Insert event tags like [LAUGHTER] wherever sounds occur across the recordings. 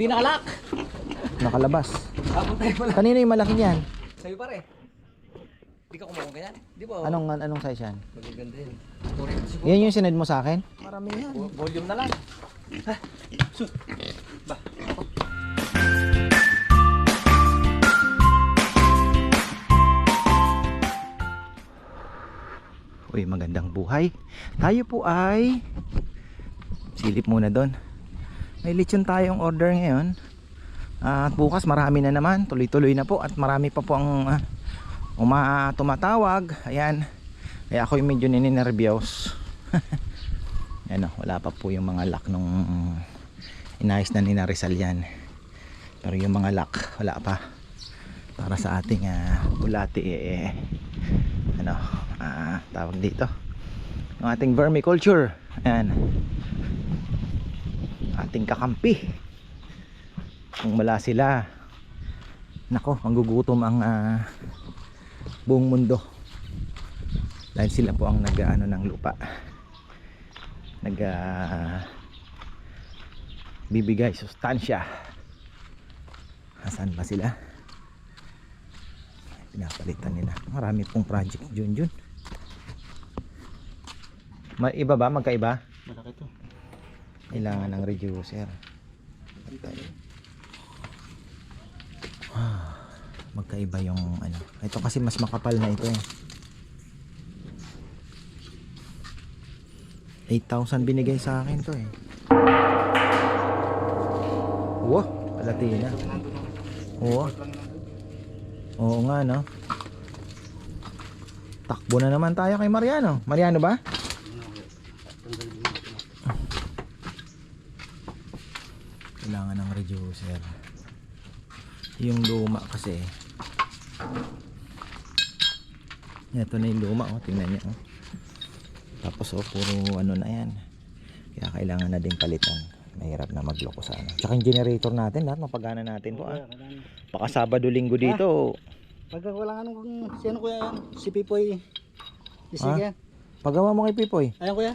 Hindi nakalak. Nakalabas. Abot tayo pala. Kanino yung malaki niyan? Sa'yo pare. Hindi ka kumuha ganyan. Di ba? Anong anong size yan? Magaganda yun. Tuloy siguro. Yan yung sined mo sa akin? Marami yan. Vo- Volume na lang. Ha? Sus. Ba? Ako. Uy, magandang buhay. Tayo po ay silip muna doon. May lechon tayong order ngayon. At bukas marami na naman, tuloy-tuloy na po at marami pa po ang ah, uma tumatawag. Ayan. Kaya ako yung medyo nininervyos. [LAUGHS] Ano, wala pa po yung mga lock nung inayos na ni Rizal yan. Pero yung mga lock, wala pa. Para sa ating ah, bulati eh, ano, ah, tawag dito. Yung ating vermiculture. Ayan. Ating kakampi. Kung wala sila, nako, ang gugutom ang ah, buong mundo. Dahil sila po ang nag-ano ng lupa. Nag ah, bibigay sustansya. Nasaan ba sila? pinapalitan nila marami pong project dyan dyan Ma iba ba? magkaiba? Malaki to. Kailangan ng reducer. Ah, magkaiba yung ano. Ito kasi mas makapal na ito eh. 8,000 binigay sa akin to eh. Wow palati na oo oo nga no? Takbo na naman tayo kay Mariano. Mariano ba? Reducer yung luma kasi. Ito na yung luma oh, tingnan nyo oh. tapos oh, puro ano na yan. Kaya kailangan na din palitan. Mahirap na magloko sa ano. Tsaka yung generator natin lahat mapagana natin to ah. baka Sabado linggo dito Pagka wala nga nung si ano kuya yan, si Pipoy. Si Ah? Pagawa mo kay Pipoy. Ayun kuya.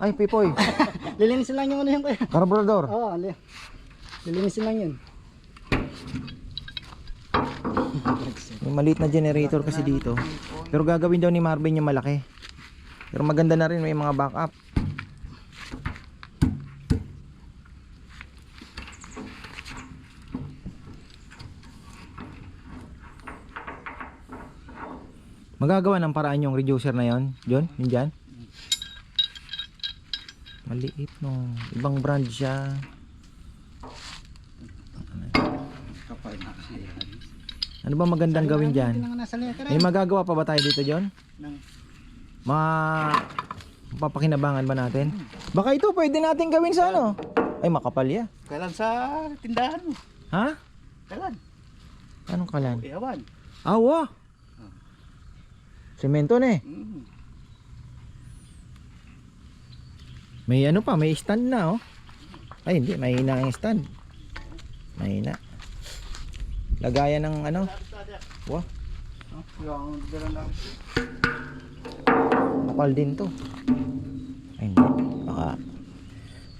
ay Pipoy. [LAUGHS] Lilinisin lang yung ano yan kuya. carburetor. Oo, li lilinisin lang yun. May maliit na generator kasi dito. Pero gagawin daw ni Marvin yung malaki. Pero maganda na rin may mga backup. Magagawa ng paraan yung reducer na yon, John? Yun dyan? Maliit no. Ibang brand siya. Ano ba magandang gawin dyan? May magagawa pa ba tayo dito, John? Ma papakinabangan ba natin? Baka ito pwede natin gawin sa ano? Ay makapal ya. Kailan sa tindahan mo? Ha? Kailan? Anong kalan? Ihawan. Awa. Semento na eh. Mm. May ano pa, may stand na oh. Ay hindi, mahina ang stand. Mahina. Lagayan ng ano? Wah, kapal din to. Ay hindi, baka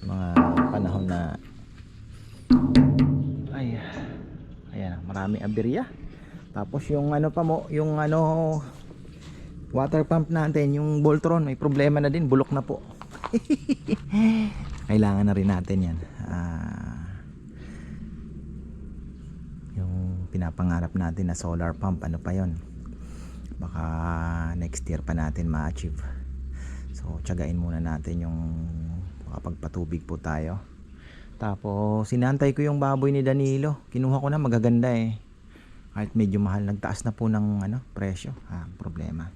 mga panahon na ay ayan, marami aberya. Tapos yung ano pa mo, yung ano water pump natin, yung Voltron, may problema na din, bulok na po. [LAUGHS] Kailangan na rin natin yan. Ah, yung pinapangarap natin na solar pump, ano pa yon baka next year pa natin ma-achieve. So tiyagain muna natin yung makapagpatubig po tayo. Tapos sinantay ko yung baboy ni Danilo. Kinuha ko na magaganda eh. Kahit medyo mahal nagtaas na po ng ano presyo. Ah, problema.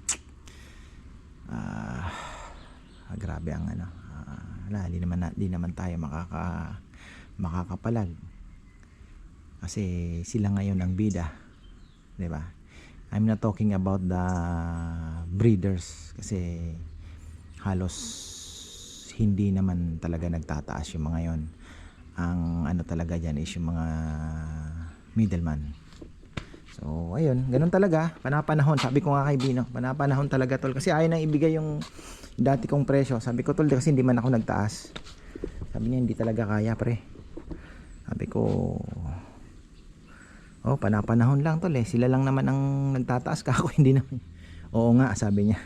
Ah, ah, grabe ang ano. Ah, wala, naman, na- di naman tayo makaka makakapalag kasi sila ngayon ang bida 'di ba I'm not talking about the breeders kasi halos hindi naman talaga nagtataas yung mga yon. Ang ano talaga dyan is yung mga middleman. So, ayun, ganun talaga. Panapanahon, sabi ko nga kay Bino, panapanahon talaga tol. Kasi ayaw nang ibigay yung dati kong presyo. Sabi ko tol, kasi hindi man ako nagtaas. Sabi niya, hindi talaga kaya pre. Sabi ko, oh, panapanahon lang tol eh. Sila lang naman ang nagtataas [LAUGHS] ka ako, hindi naman. Oo nga, sabi niya.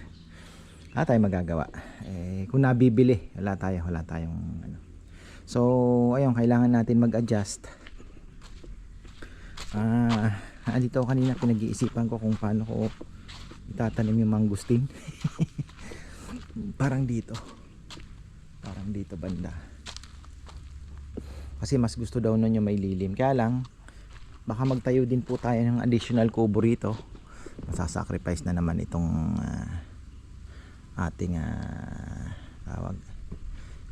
Wala tayong magagawa. Eh, kung nabibili, wala tayo, wala tayong ano. So, ayun, kailangan natin mag-adjust. Ah, ako kanina pinag-iisipan ko kung paano ko itatanim yung mangustin. [LAUGHS] Parang dito. Parang dito banda. Kasi mas gusto daw nun yung may lilim. Kaya lang, baka magtayo din po tayo ng additional kubo rito. Masasacrifice na naman itong ah, ating ah, tawag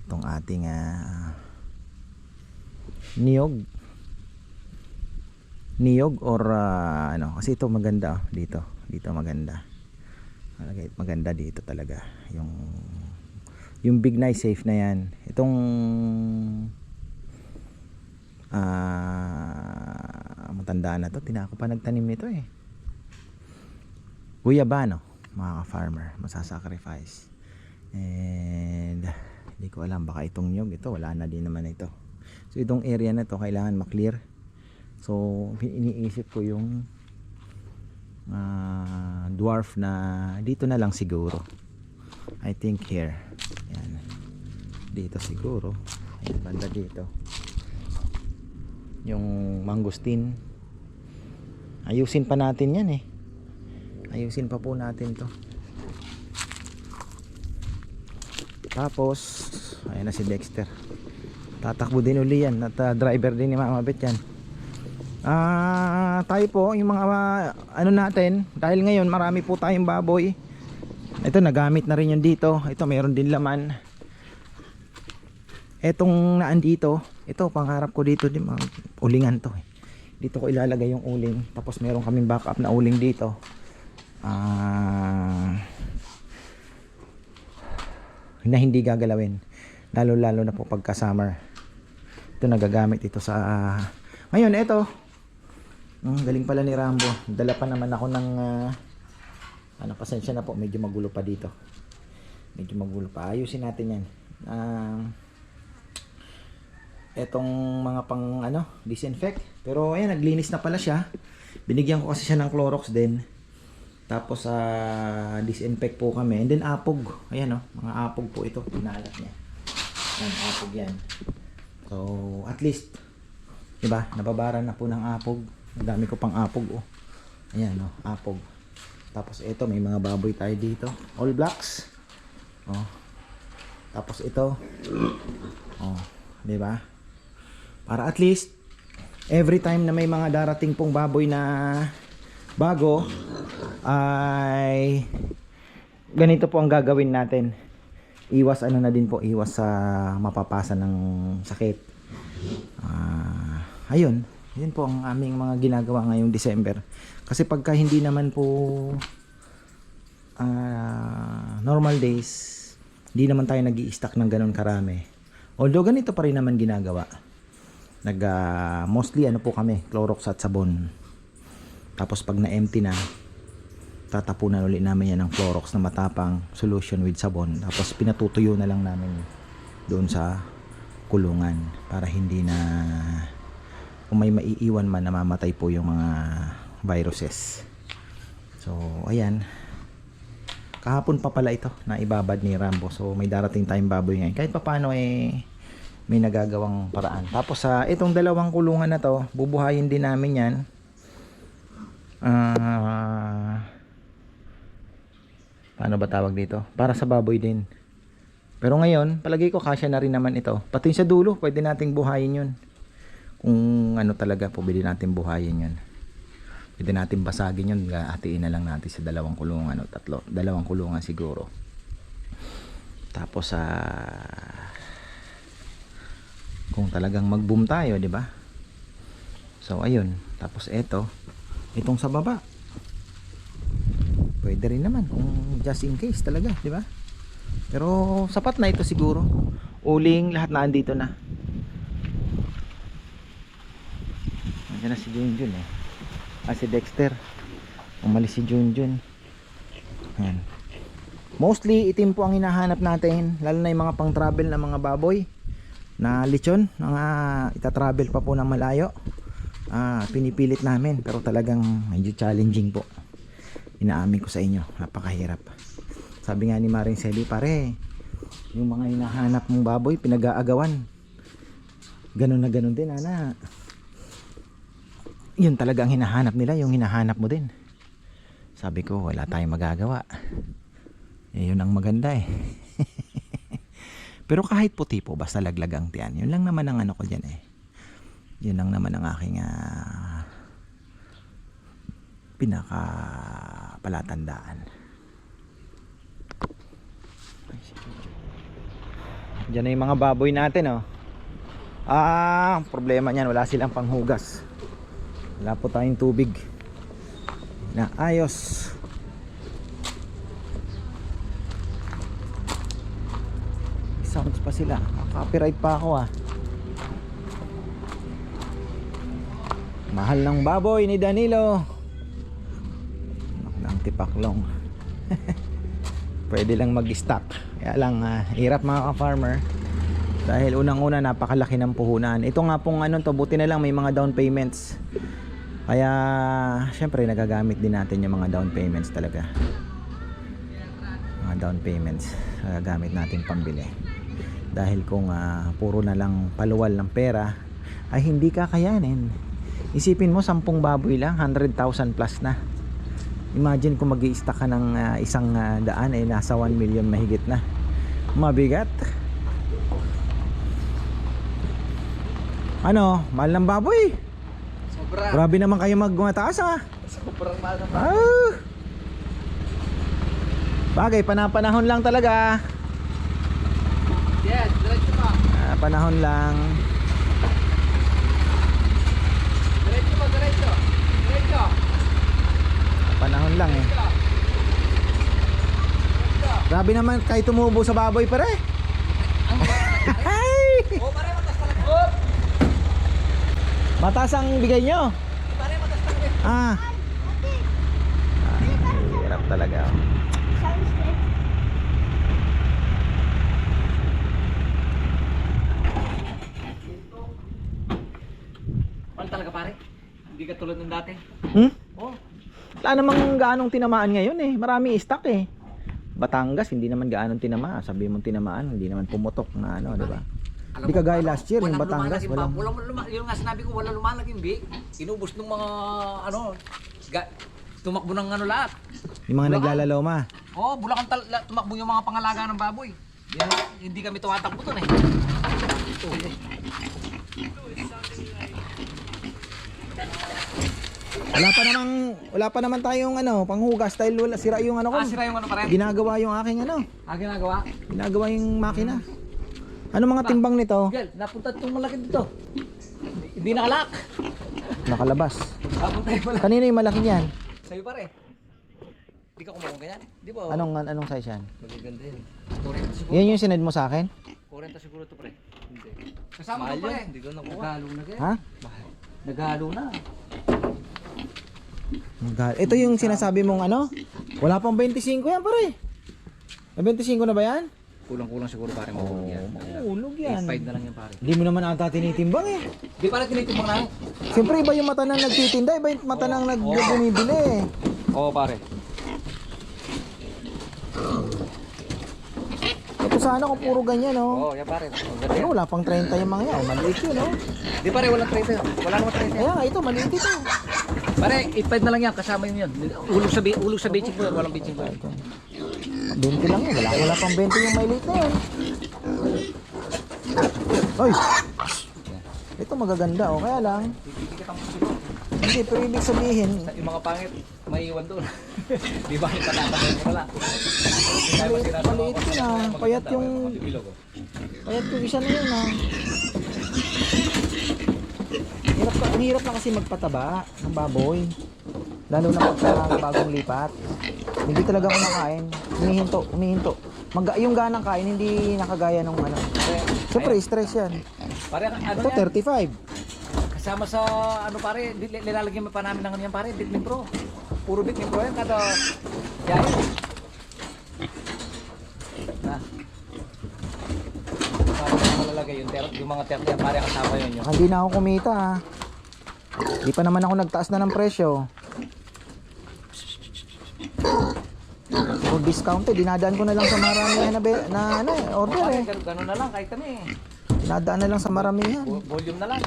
itong ating ah, niyog. Niyog or ah, ano kasi ito maganda oh, dito. Dito maganda. Maganda dito talaga yung yung big nice safe na yan. Itong ah matandaan na to tinako pa nagtanim nito eh. Guyabano mga ka-farmer masasacrifice. And hindi ko alam baka itong nyog ito wala na din naman ito. So itong area na to kailangan maklear so iniisip ko yung ah, dwarf na dito na lang siguro. I think here. Yan. Dito siguro. Ayan, banda dito yung mangustin ayusin pa natin yan eh. Ayusin pa po natin to. Tapos ayan na si Dexter. Tatakbo din uli yan at ah, driver din ni Mama Bet yan. Ah tayo po yung mga ah, ano natin dahil ngayon marami po tayong baboy. Ito nagamit na rin yun dito. Ito meron din laman. Etong naan dito ito pangarap ko dito din ulingan to eh. dito ko ilalagay yung uling. Tapos meron kaming backup na uling dito. Ah na hindi gagalawin. Lalo lalo na po pagka summer. Ito nagagamit ito sa ngayon ito mm, galing pala ni Rambo. Dala pa naman ako ng ah, ano pasensya na po. Medyo magulo pa dito. Medyo magulo pa. Ayusin natin yan. Ah etong mga pang ano disinfect. Pero ayan naglinis na pala siya. Binigyan ko kasi siya ng Clorox din. Tapos sa disinfect po kami. And then apog. Ayan oh mga apog po ito. Pinalat niya. Yan apog yan. So at least diba nababaran na po ng apog. Ang dami ko pang apog oh. Ayan oh apog. Tapos ito may mga baboy tayo dito. All blacks oh. Tapos ito. Oh di ba para at least every time na may mga darating pong baboy na bago ay ganito po ang gagawin natin. Iwas ano na din po iwas sa mapapasa ng sakit. Ah, ayun. Yun po ang aming mga ginagawa ngayong December. Kasi pagka hindi naman po ah, normal days hindi naman tayo nag stack ng ganun karami. Although ganito pa rin naman ginagawa nag ah, mostly ano po kami Clorox at sabon. Tapos pag na-empty na tatapunan ulit namin yan ng Clorox na matapang solution with sabon. Tapos pinatutuyo na lang namin doon sa kulungan para hindi na kung may maiiwan man namamatay po yung mga viruses. So ayan. Kahapon pa pala ito na ibabad ni Rambo. So may darating tayong baboy ngayon. Kahit papano eh may nagagawang paraan. Tapos sa itong dalawang kulungan na to bubuhayin din namin yan. Ah paano ba tawag dito? Para sa baboy din. Pero ngayon palagay ko kasya na rin naman ito. Pati sa dulo pwede nating buhayin yun. Kung ano talaga pwede natin buhayin yun. Pwede natin basagin yun. Hatiin na lang natin sa dalawang kulungan o tatlo. Dalawang kulungan siguro. Tapos sa kung talagang mag boom tayo di ba so ayun tapos eto itong sa baba pwede rin naman kung just in case talaga di ba pero sapat na ito siguro uling lahat na andito na Nandiyan na si Junjun eh. Ah, si Dexter. Umalis si Junjun. Ayan. Mostly, itim po ang hinahanap natin. Lalo na yung mga pang travel na mga baboy. Na lechon mga itatravel pa po ng malayo. Ah, pinipilit namin pero talagang medyo challenging po. Inaamin ko sa inyo napakahirap. Sabi nga ni Maring Sally pare yung mga hinahanap mong baboy pinag-aagawan. Ganun na ganun din ana. Yun talaga ang hinahanap nila yung hinahanap mo din. Sabi ko wala tayong magagawa. Eh, yun ang maganda eh [LAUGHS] pero kahit puti po basta laglag ang tiyan yun lang naman ang ano ko dyan eh yun lang naman ang aking ah, pinaka palatandaan Diyan na yung mga baboy natin oh. Ah, problema niyan wala silang panghugas. Wala po tayong tubig. Na ayos. Sounds pa sila. Copyright pa ako ah. Mahal ng baboy ni Danilo. Ng tipaklong. [LAUGHS] Pwede lang mag-stock. Kaya lang ah, hirap mga ka-farmer. Dahil unang-una napakalaki ng puhunan. Ito nga pong ano to, buti na lang may mga down payments. Kaya syempre nagagamit din natin yung mga down payments talaga. Mga down payments nagagamit natin pambili. Dahil kung ah, puro na lang paluwal ng pera ay hindi kakayanin. Isipin mo 10 baboy lang, 100,000 plus na. Imagine kung mag stock ka ng ah, isang ah, daan ay nasa 1 million mahigit na. Mabigat. Ano, mahal ng baboy. Sobra. Grabe naman kayo magmataas ah. Sobrang mahal naman. Ah. Bagay, panapanahon lang talaga. Yes, diretso pa. Ah, panahon lang. Diretso pa, diretso. Diretso. Panahon lang eh. Grabe naman kayo tumubo sa baboy pare. Ay! Oh, pare, matas talaga. Oh, Mataas ang bigay nyo. pare, matas talaga. Ah. ah hirap talaga. Mahal talaga, pare. Hindi ka tulad ng dati. Hmm? Oh, Wala namang gaanong tinamaan ngayon eh. Marami stock eh. Batangas, hindi naman gaanong tinamaan. Sabi mong tinamaan, hindi naman pumutok na ano, di ba? alam Di mo, kagaya last year, yung Batangas, walang-? Walang luma- yung nga sinabi ko, wala lumalagim, bi. Inubos ng mga, ano, ga- tumakbo ng ano lahat. Yung mga Bulacan. naglalaloma. Oh, bulakan tal tumakbo yung mga pangalaga ng baboy. Yan, hindi kami tumatakbo doon eh. Wala pa namang wala pa naman tayong ano, panghugas dahil wala sira yung ano ko. Ah, sira yung ano pa rin. Ginagawa yung aking ano, Ah, ginagawa. ginagawa yung makina. Ano mga timbang nito? Miguel, napunta itong malaki dito. Hindi nakalak. Nakalabas. Napunta yung malaki. Kanino yung malaki niyan? Sa'yo pare. Hindi ka kumuha ganyan. Di ba? Anong anong size yan? Magaganda yun. 40 siguro. Yan yung sinend mo sa akin? 40 siguro to pre. Hindi. Kasama Mahal ko pare. hindi ko nakuha. Naghalo na kaya. Ha? Naghalo na. Mag- Ito yung sinasabi mong ano? Wala pang 25 yan pare. May 25 na ba yan? Kulang-kulang siguro pare mahulog yan. Ulog yan. 8.5 na lang yan pare. Hindi mo naman ata tinitimbang eh. Di pare tinitimbang namin. Siyempre iba yung mata ng nagtitinda, iba yung mata ng nagbumibili eh. Oo pare. Ito sana kung puro ganyan oh. Oo, yan pare. Maganda Pero yan. wala pang 30 yung mga yan. Maliit yun oh. Di pare walang 30. Wala naman 30. Kaya nga ito, maliit ito. Pare, 8.5 na lang yan. Kasama yun yun. Ulog sa, bi- ulog sa beaching po. Walang beaching po. 20 lang yun. Wala, wala pang 20 yung maliit na yun. Oy! Ito magaganda oh. Kaya lang, hindi, pero ibig sabihin, Yung mga pangit, may iwan doon. [LAUGHS] Di ba? Patatagal mo na lang. maliit, maliit yun ah. Payat yung, oh. payat yung isa na yun ah. Hirap, ang hirap na kasi magpataba ng baboy. Lalo na pagka bagong lipat. Hindi talaga kumakain. Humihinto, humihinto. Mag yung ganang kain, hindi nakagaya nung ano. Siyempre, stress yan. Pare, ano Ito, yan? 35. Kasama sa, ano pare, nilalagyan pa namin ng ano yan pare, Bitmin Pro. Puro Bitmin Pro yan, kada yaya. Na. Para malalagay yung, ter- yung mga 30 yan, pare kasama yun yun. Hindi na ako kumita ha. Di pa naman ako nagtaas na ng presyo. Kung discount eh, dinadaan ko na lang sa maramihan na, be- na ano, eh, order eh. ganun, na lang, kahit kami. Dinadaan na lang sa maramihan. Vo- Volume na lang.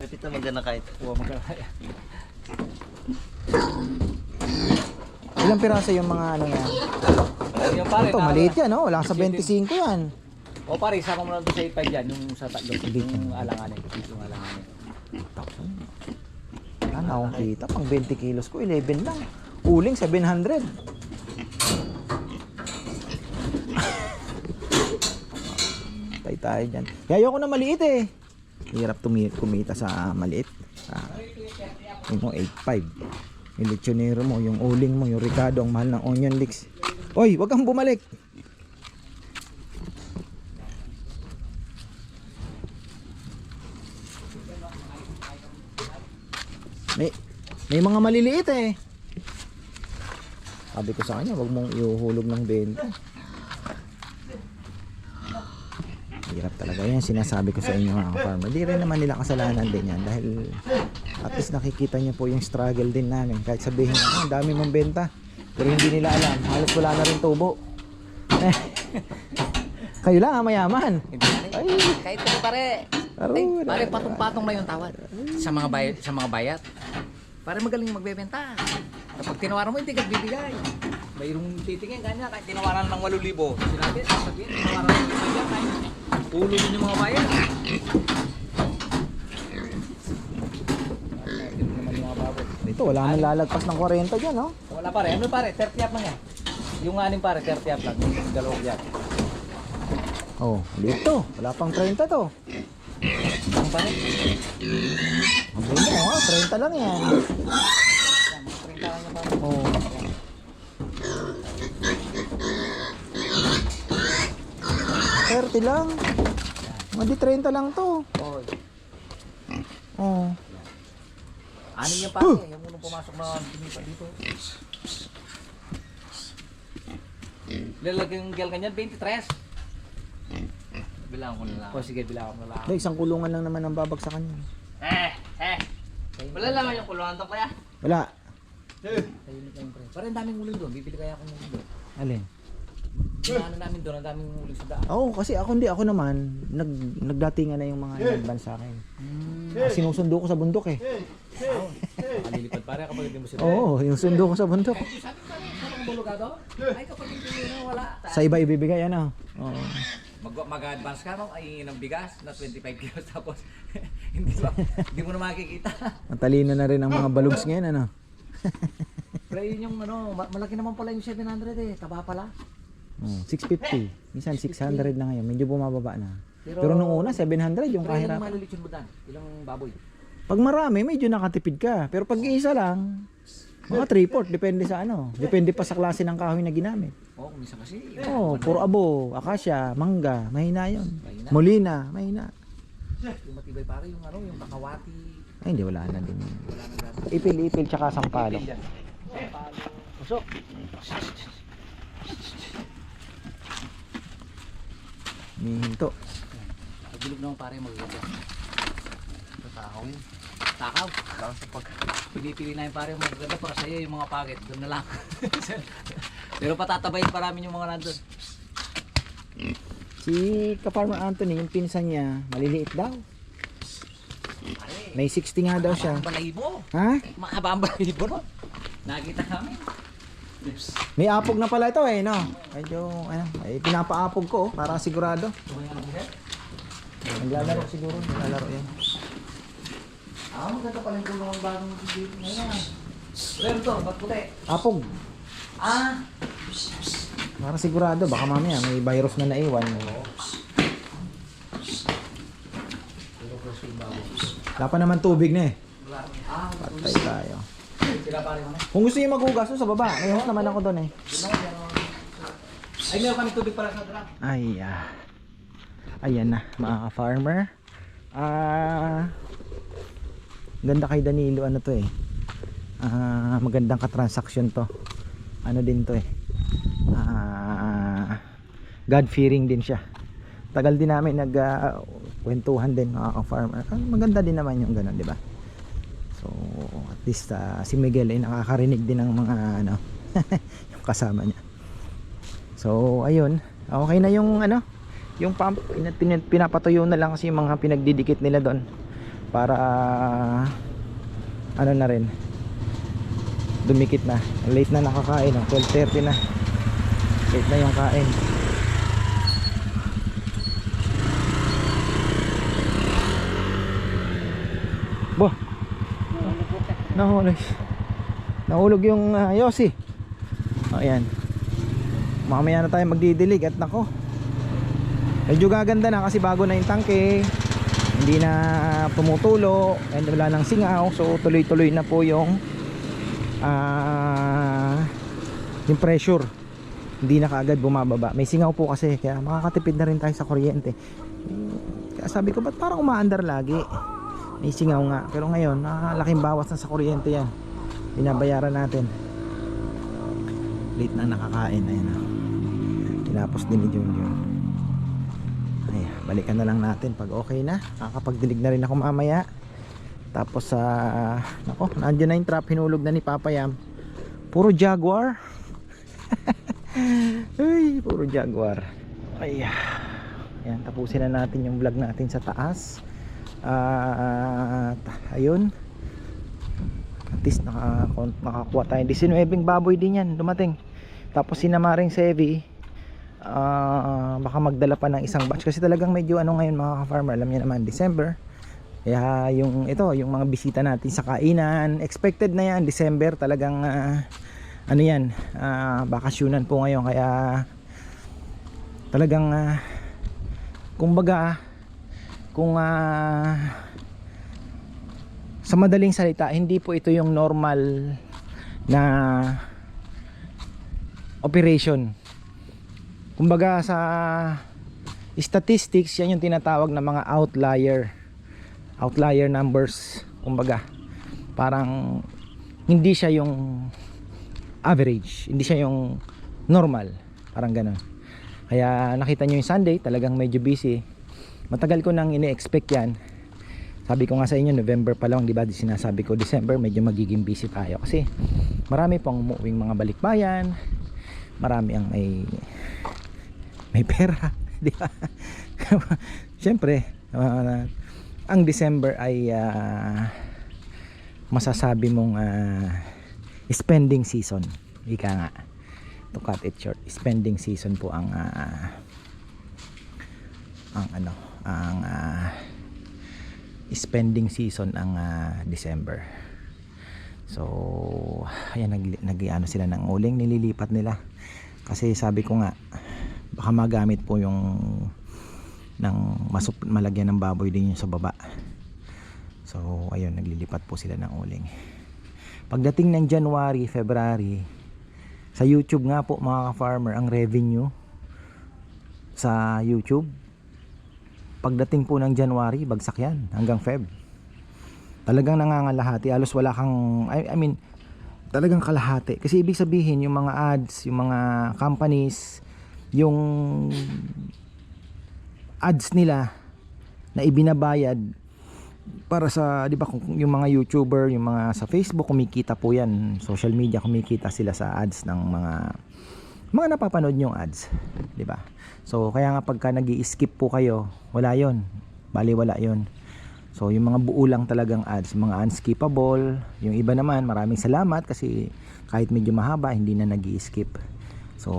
Kapit na maganda kahit. Huwag magkakaya. Ilang piraso yung mga ano yan? Yung pare, Ito, na- maliit yan, oh. Wala sa 25 yan. O pare, isa ko muna doon sa 8.5 yan, yung sa tatlo, yung alanganin. Yung alanganin. Ano akong kita, pang 20 kilos ko, 11 lang. Uling, 700. Tayo dyan. Kaya ayoko na maliit eh. Hirap kumita sa maliit. Ah, yung 8.5. Yung lechonero mo, yung uling mo, yung Ricardo, ang mahal ng onion leeks. Oy, wag kang bumalik. May, may mga maliliit eh. Sabi ko sa kanya, wag mong iuhulog ng benta. Hirap talaga yan. Sinasabi ko sa inyo mga farmer. Di rin naman nila kasalanan din yan. Dahil at least nakikita niyo po yung struggle din namin. Kahit sabihin ang dami mong benta. Pero hindi nila alam. Halos wala na rin tubo. Eh, [LAUGHS] kayo lang ang mayaman. Hindi pare. Ay, Kahit kami pare. Ay, pare, patong-patong na yung tawad. Sa mga bayad, sa mga bayat. Pare magaling magbebenta. Kapag tinawaran mo, hindi ka bibigay. Mayroong titingin kanya, kahit tinawaran ng 8,000. Sinabi, sabihin, tinawaran ng 5,000 yan, kahit ulo din yung mga baboy. dito wala nang lalagpas ng 40 dyan, no? Wala pare, ano pare, 30 up lang yan. Yung anim pare, 30 up lang. Yung dalawang yan. Oh, dito. Wala pang 30 to. Ang pare, Ang ganda, oh, 30 lang yan. yan, mga 30 lang mga Oh. Thirty lang. Hindi 30 lang to. Oh, Oh. Anim yung pare, yung unang pumasok na tumipa dito. Lalagyan yung gel kanyan, 23. Bilangan ko na lang. O sige, bilangan ko na lang. Dahil isang kulungan lang naman ang babagsakan niya. Eh, eh. Wala naman yung kulungan to kaya. Wala. Pre. Parang ang daming uling doon, bibili kaya ako ng doon. Alin? Yung ano namin doon, ang daming uling sa daan. Oo, kasi ako hindi. Ako naman, nag, nagdatingan na yung mga in sa akin. Ah, sinusundo ko sa bundok eh. Makalilipad pare kapag hindi mo sila. Oo, yung sundo ko sa bundok. Sabi ko bulugado? Ay kapag hindi mo na wala. Sa iba ibibigay, ano? Oo. Mag mag-advance ka no, ay ng bigas na 25 kilos tapos [LAUGHS] hindi ba, hindi mo na makikita. Matalino na rin ang mga balugs ngayon, ano? Pre, yun yung ano, ma- malaki naman pala yung 700 eh, taba pala. Oh, 650. Minsan 600 na ngayon. Medyo bumababa na. Pero- Pero, nung una, 700 yung Pre, ilang kahirapan. malilichon mo dan? Ilang baboy? Pag marami, medyo nakatipid ka. Pero pag isa lang, mga 3-4. Depende sa ano. Depende pa sa klase ng kahoy na ginamit. Oo, oh, minsan kasi. Oh, puro abo, akasya, mangga, mahina yon. Mahina. Molina, mahina. Yung matibay pare, yung ano, yung kakawati. Ay, hindi, wala na din. Wala gano'n. Ipil, ipil, tsaka sampalo. Yan. Pusok. Mihinto. Pagbilog naman pare, magaganda. Takaw yun. Takaw. Lang sa pag... Pili-pili na yung pare, magaganda para sa'yo yung mga paget. Doon na lang. [LAUGHS] Pero patatabayin pa namin yung mga nandun. Si Kaparmer Anthony, yung pinsan niya, maliliit daw. May 60 nga daw siya. Ang balahibo. Ha? Mahaba ang no. Nakita namin. May apog na pala ito eh, no? Medyo, ano, ay, pinapaapog ko, oh, para sigurado. Naglalaro siguro, naglalaro yan. Ah, maganda pala yung tulungan bagong dito ngayon. Pero to, ba't puti? Apog. Ah, Para sigurado, baka mamaya may virus na naiwan. Wala pa naman tubig na eh. Ah, Patay tayo. Kung gusto niyo maghugas, doon sa baba. May host naman ako doon eh. Ay, meron kami tubig para sa drum. Ay, ah. Ayan na, mga farmer. Ah, ganda kay Danilo, ano to eh. Ah, magandang katransaksyon to. Ano din to eh. Ah, God fearing din siya tagal din namin nag ah, kwentuhan din mga ka-farmer Ah, maganda din naman yung ganun di ba so at least ah, si Miguel ay nakakarinig din ng mga ano [LAUGHS] yung kasama niya. So ayun. Okay na yung ano yung pump. Pin- pin- pinapatuyo na lang kasi yung mga pinagdidikit nila doon para ano na rin dumikit na. Late na nakakain oh. 12.30 na. Late na yung kain. Bo. Nahulog. Nahulog yung uh, Yossi. O yan. Mamaya na tayo magdidilig at nako. Medyo gaganda na kasi bago na yung tangke. Hindi na tumutulo and wala nang singaw so tuloy-tuloy na po yung ah yung pressure. Hindi na kaagad bumababa. May singaw po kasi kaya makakatipid na rin tayo sa kuryente. Kaya sabi ko ba't parang umaandar lagi? May singaw nga. Pero ngayon nakalaking bawas na sa kuryente yan. Binabayaran natin. Late na nakakain. Ayun na tinapos din ni Junjun. Ay balikan na lang natin. Pag okay na kakapagdilig na rin ako mamaya. Tapos sa uh, nako nandiyan na yung trap. Hinulog na ni Papa Yam. Puro Jaguar. [LAUGHS] Ay puro Jaguar. Ay Ayan, tapusin na natin yung vlog natin sa taas at ayun. At least naka, nakakuha tayo 19 baboy din yan. Dumating. Tapos sinamaring Sevi ah baka magdala pa ng isang batch. Kasi talagang medyo ano ngayon mga farmer alam niyo naman December. Kaya yung ito yung mga bisita natin sa kainan expected na yan December. Talagang ah, ano yan uh, bakasyonan po ngayon. Kaya talagang ah, kumbaga kung ah, sa madaling salita hindi po ito yung normal na operation. Kumbaga sa statistics yan yung tinatawag na mga outlier outlier numbers kumbaga. Parang hindi siya yung average hindi siya yung normal parang ganun. Kaya nakita nyo yung Sunday talagang medyo busy matagal ko nang ini-expect yan. Sabi ko nga sa inyo November pa lang di ba? Sinasabi ko December medyo magiging busy tayo. Kasi marami pang umuwing mga balikbayan. Marami ang may may pera [LAUGHS] di ba? [LAUGHS] Syempre uh, ang December ay uh, masasabi mong uh, spending season. Ika nga. To cut it short spending season po ang uh, ang ano ang ah, spending season ang ah, December. So ayan nag, nag ano sila ng uling nililipat nila. Kasi sabi ko nga baka magamit po yung ng masup, malagyan ng baboy din yung sa baba. So ayun naglilipat po sila ng uling. Pagdating ng January, February sa YouTube nga po mga farmer ang revenue sa YouTube pagdating po ng January bagsak yan hanggang Feb. Talagang nangangalahati. Halos wala kang I, I mean talagang kalahati. Kasi ibig sabihin yung mga ads yung mga companies yung ads nila na ibinabayad para sa 'di ba yung mga YouTuber, yung mga sa Facebook kumikita po 'yan, social media kumikita sila sa ads ng mga mga napapanood yung ads, 'di ba? So kaya nga pagka nag-i-skip po kayo, wala 'yon. Bali wala 'yon. So yung mga buo lang talagang ads, mga unskippable, yung iba naman maraming salamat kasi kahit medyo mahaba hindi na nag-i-skip. So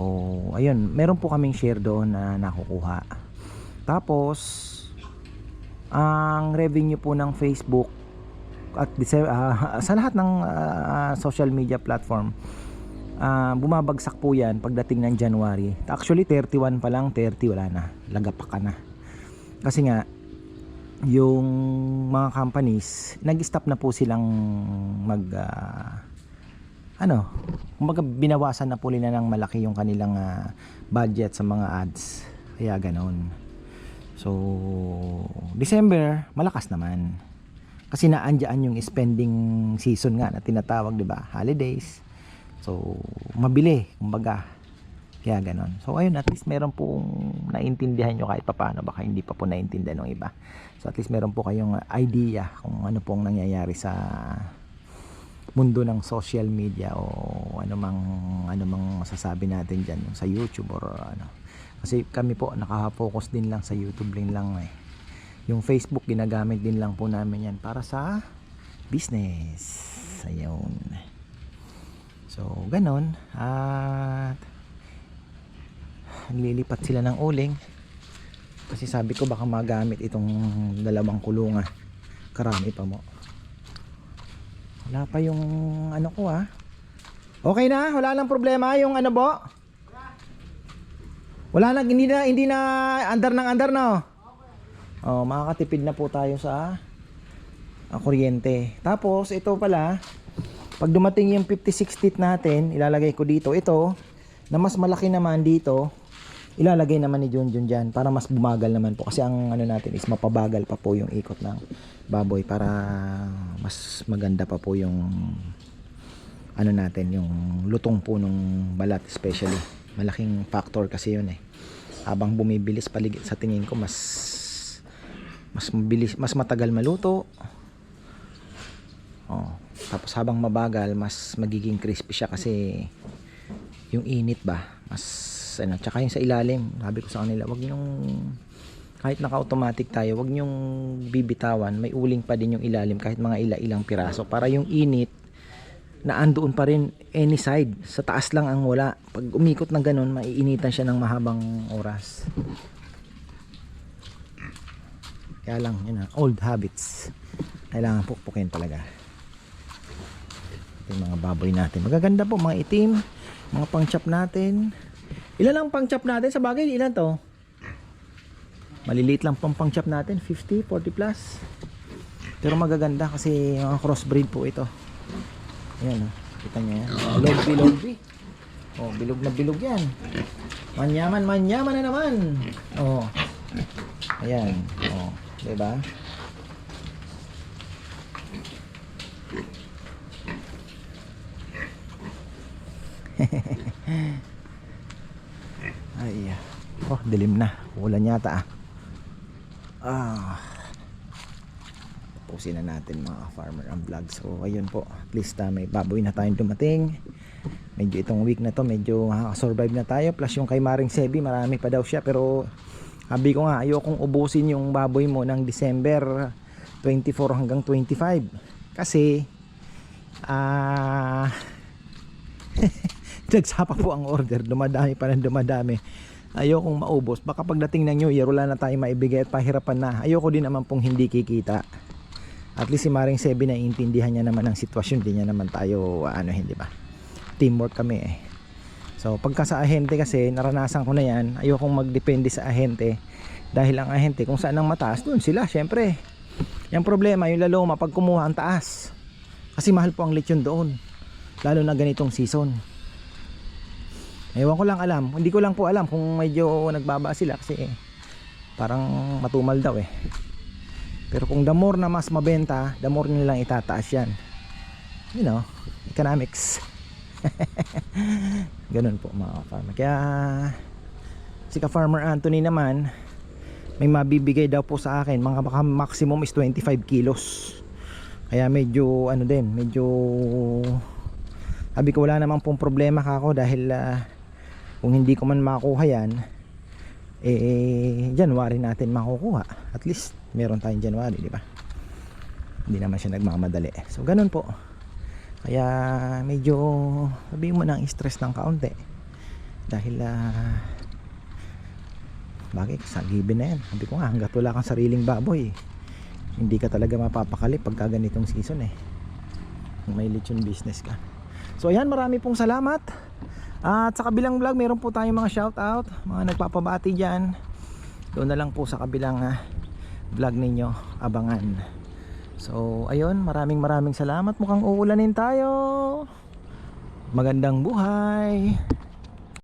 ayun, meron po kaming share doon na nakukuha. Tapos ang revenue po ng Facebook at uh, [LAUGHS] sa lahat ng uh, social media platform uh, bumabagsak po yan pagdating ng January actually 31 pa lang 30 wala na lagapak ka na kasi nga yung mga companies nag-stop na po silang mag uh, ano kumbaga binawasan na po nila ng malaki yung kanilang uh, budget sa mga ads kaya ganon So, December, malakas naman. Kasi naandyan yung spending season nga na tinatawag, 'di ba? Holidays. So, mabili, kumbaga. Kaya ganon. So ayun, at least meron pong naintindihan nyo kahit papaano. Baka hindi pa po naintindihan ng iba. So at least meron po kayong idea kung ano pong nangyayari sa mundo ng social media o ano mang ano mang masasabi natin diyan sa YouTube or ano. Kasi kami po nakaka-focus din lang sa YouTube din lang eh. Yung Facebook ginagamit din lang po namin yan para sa business. Ayun. So, ganon. At nililipat sila ng uling. Kasi sabi ko baka magamit itong dalawang kulungan. Karami pa mo. Wala pa yung ano ko ah. Okay na, wala nang problema yung ano bo. Wala na, hindi na, hindi na andar ng andar no. Oh, makakatipid na po tayo sa ah, kuryente. Tapos ito pala, pag dumating yung 56 teeth natin, ilalagay ko dito. Ito, na mas malaki naman dito, ilalagay naman ni Junjun dyan para mas bumagal naman po. Kasi ang ano natin is mapabagal pa po yung ikot ng baboy para mas maganda pa po yung ano natin, yung lutong po ng balat especially. Malaking factor kasi yun eh. Habang bumibilis paligid sa tingin ko mas mas mabilis, mas matagal maluto. Oh, tapos habang mabagal, mas magiging crispy siya kasi yung init ba, mas ano, tsaka yung sa ilalim, sabi ko sa kanila, wag yung kahit naka-automatic tayo, wag nyong bibitawan, may uling pa din yung ilalim kahit mga ila-ilang piraso para yung init na andoon pa rin any side. Sa taas lang ang wala. Pag umikot ng ganun, maiinitan siya ng mahabang oras. Kaya lang, yun na, old habits. Kailangan pukpukin talaga. Yung mga baboy natin. Magaganda po, mga itim, mga pang-chop natin. Ilan ang pang-chop natin? Sa bagay, ilan to? Maliliit lang pang pang-chop natin, 50, 40 plus. Pero magaganda kasi mga crossbreed po ito. Ayan o, kita nyo yan. Bilog, bilog, Oh, bilog na bilog yan. Manyaman, manyaman na naman. Oh. Ayan. Oh, 'di ba? Ay. Oh, dilim na. Ulan yata ah. Ah. Tapusin na natin mga farmer ang vlog. So, ayun po. At least ah, may baboy na tayong dumating. Medyo itong week na to, medyo makakasurvive na tayo. Plus yung kay Maring Sebi, marami pa daw siya. Pero, sabi ko nga, ayokong ubusin yung baboy mo ng December 24 hanggang 25. Kasi, ah... [LAUGHS] nagsapa po ang order. Dumadami pa ng dumadami. Ayokong maubos. Baka pagdating ng New Year wala na tayong maibigay at pahirapan na. Ayoko din naman pong hindi kikita. At least si Maring Sebi na intindihan niya naman ang sitwasyon. Di niya naman tayo ano hindi ba? Teamwork kami eh. So pagka sa ahente kasi naranasan ko na yan. Ayokong magdepende sa ahente. Dahil ang ahente kung saan ang mataas doon sila syempre. Yung problema yung laloma pag kumuha ang taas. Kasi mahal po ang lechon doon. Lalo na ganitong season Ewan ko lang alam. Hindi ko lang po alam kung medyo nagbaba sila kasi parang matumal daw eh. Pero kung the more na mas mabenta, the more nilang itataas yan. You know, economics. [LAUGHS] Ganun po mga farmer. Kaya si ka-farmer Anthony naman may mabibigay daw po sa akin. Mga baka maximum is 25 kilos. Kaya medyo ano din, medyo sabi ko wala namang pong problema kako dahil ah, kung hindi ko man makuha yan eh January natin makukuha. At least meron tayong January di ba? Hindi naman siya nagmamadali. So ganun po. Kaya medyo sabihin mo nang stress ng kaunti. Dahil ah bagay sa given na yan. Sabi ko nga hanggat wala kang sariling baboy hindi ka talaga mapapakali pagka ganitong season eh. May lechon business ka. So ayan marami pong salamat at sa kabilang vlog, meron po tayong mga shoutout, mga nagpapabati dyan. Doon na lang po sa kabilang ah, vlog ninyo, abangan. So, ayun, maraming maraming salamat. Mukhang uulanin tayo. Magandang buhay.